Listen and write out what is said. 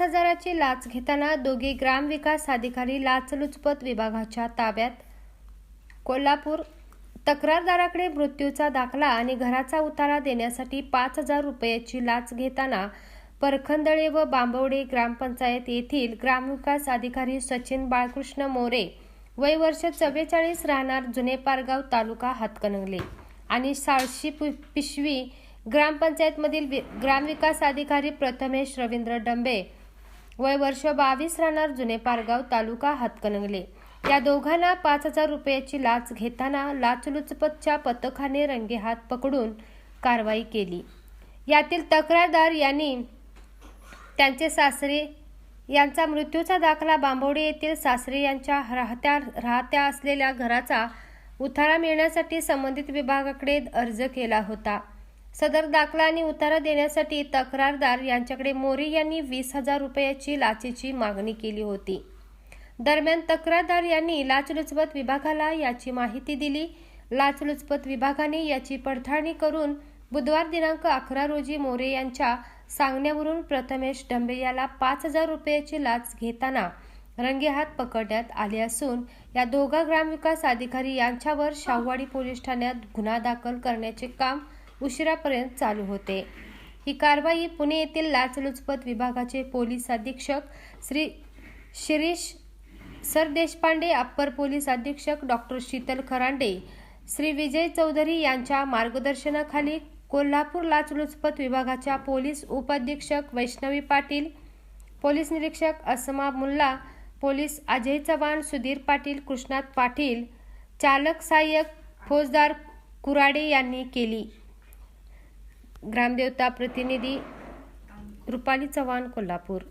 हजाराची लाच घेताना दोघे ग्रामविकास अधिकारी लाचलुचपत विभागाच्या ताब्यात. कोल्हापूर तक्रारदाराकडे मृत्यूचा दाखला आणि घराचा उतारा देण्यासाठी पाच हजार रुपयाची लाच घेताना परखंदळे व बांबवडे ग्रामपंचायत येथील ग्रामविकास अधिकारी सचिन बाळकृष्ण मोरे वय वर्ष चव्वेचाळीस राहणार जुने पारगाव तालुका हातकणंगले आणि साळशी पि- पिशवी ग्रामपंचायतमधील वि- ग्रामविकास अधिकारी प्रथमेश रवींद्र डंबे वय वर्ष बावीस राहणार जुने पारगाव तालुका हातकणंगले. या दोघांना पाच हजार रुपयाची लाच घेताना लाचलुचपतच्या पथकाने रंगेहात पकडून कारवाई केली. यातील तक्रारदार यांनी त्यांचे सासरे यांचा मृत्यूचा दाखला बांबवडे येथील सासरे यांच्या राहत्या राहत्या असलेल्या घराचा उतारा मिळण्यासाठी संबंधित विभागाकडे अर्ज केला होता. सदर दाखला आणि उतारा देण्यासाठी तक्रारदार यांच्याकडे मोरे यांनी वीस हजार रुपयाची लाचेची मागणी केली होती. दरम्यान तक्रारदार यांनी लाचलुचपत विभागाला याची माहिती दिली. लाचलुचपत विभागाने याची पडताळणी करून बुधवार दिनांक अकरा रोजी मोरे यांच्या सांगण्यावरून प्रथमेश डंबे याला पाच हजार रुपयाची लाच घेताना रंगेहात पकडण्यात आले असून या दोघा ग्रामविकास अधिकारी यांच्यावर शाहवाडी पोलीस ठाण्यात गुन्हा दाखल करण्याचे काम उशिरापर्यंत चालू होते. ही कारवाई पुणे येथील लाचलुचपत विभागाचे पोलीस अधीक्षक Shri Shirish sir Deshpande upper police अधीक्षक डॉक्टर शीतल खरांडे श्री विजय चौधरी यांच्या मार्गदर्शनाखाली कोल्हापूर लाचलुचपत विभागाच्या पोलीस उपअधीक्षक वैष्णवी पाटील पोलीस निरीक्षक असमा मुल्ला पोलीस अजय चव्हाण सुधीर पाटील कृष्णात पाटील चालक सहाय्यक फौजदार कुराडे यांनी केली. ग्रामदेवता प्रतिनिधी रुपाली चव्हाण कोल्हापूर.